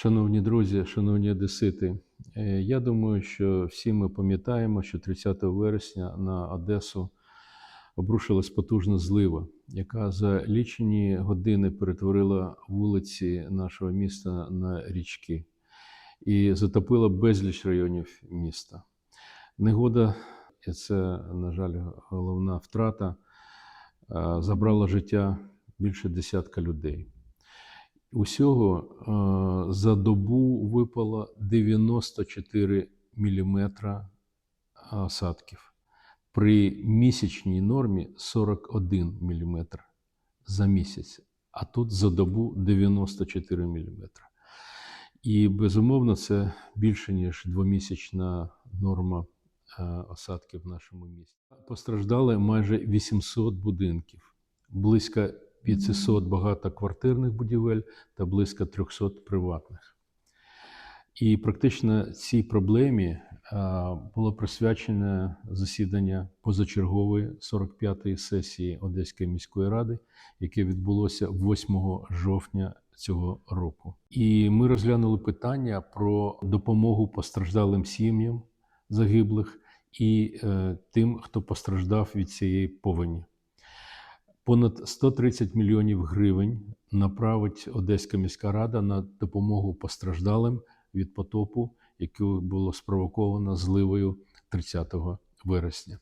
Шановні друзі, шановні одесити, е, я думаю, що всі ми пам'ятаємо, що 30 вересня на Одесу обрушилась потужна злива, яка за лічені години перетворила вулиці нашого міста на річки і затопила безліч районів міста. Негода, і це, на жаль, головна втрата, е, забрала життя більше десятка людей. Усього е, за добу випало 94 мм осадків при місячній нормі 41 мм за місяць, а тут за добу 94 мм. І безумовно, це більше ніж двомісячна норма е, осадків в нашому місті. Постраждали майже 800 будинків, близько 500 багатоквартирних будівель та близько 300 приватних. І практично цій проблемі було присвячене засідання позачергової 45-ї сесії Одеської міської ради, яке відбулося 8 жовтня цього року. І ми розглянули питання про допомогу постраждалим сім'ям загиблих і е, тим, хто постраждав від цієї повені. Понад 130 мільйонів гривень направить Одеська міська рада на допомогу постраждалим від потопу, яке було спровоковано зливою 30 вересня.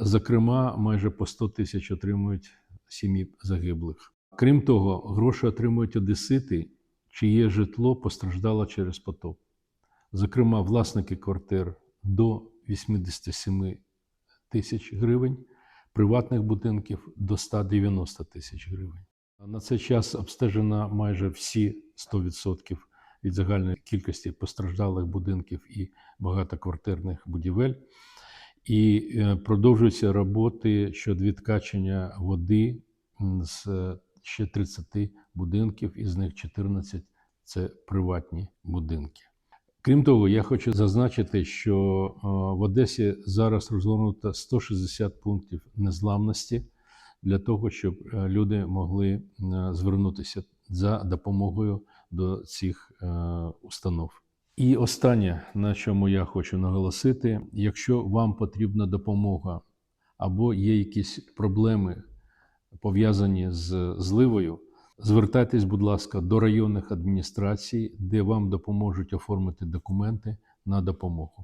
Зокрема, майже по 100 тисяч отримують сім'ї загиблих. Крім того, гроші отримують одесити, чиє житло постраждало через потоп. Зокрема, власники квартир до 87 тисяч гривень приватних будинків до 190 тисяч гривень. На цей час обстежено майже всі 100% від загальної кількості постраждалих будинків і багатоквартирних будівель. І е, продовжуються роботи щодо відкачення води з ще 30 будинків, із них 14 це приватні будинки. Крім того, я хочу зазначити, що е, в Одесі зараз розгорнуто 160 пунктів незламності для того, щоб е, люди могли е, звернутися за допомогою до цих установ. І останнє, на чому я хочу наголосити: якщо вам потрібна допомога або є якісь проблеми пов'язані з зливою, звертайтесь, будь ласка, до районних адміністрацій, де вам допоможуть оформити документи на допомогу.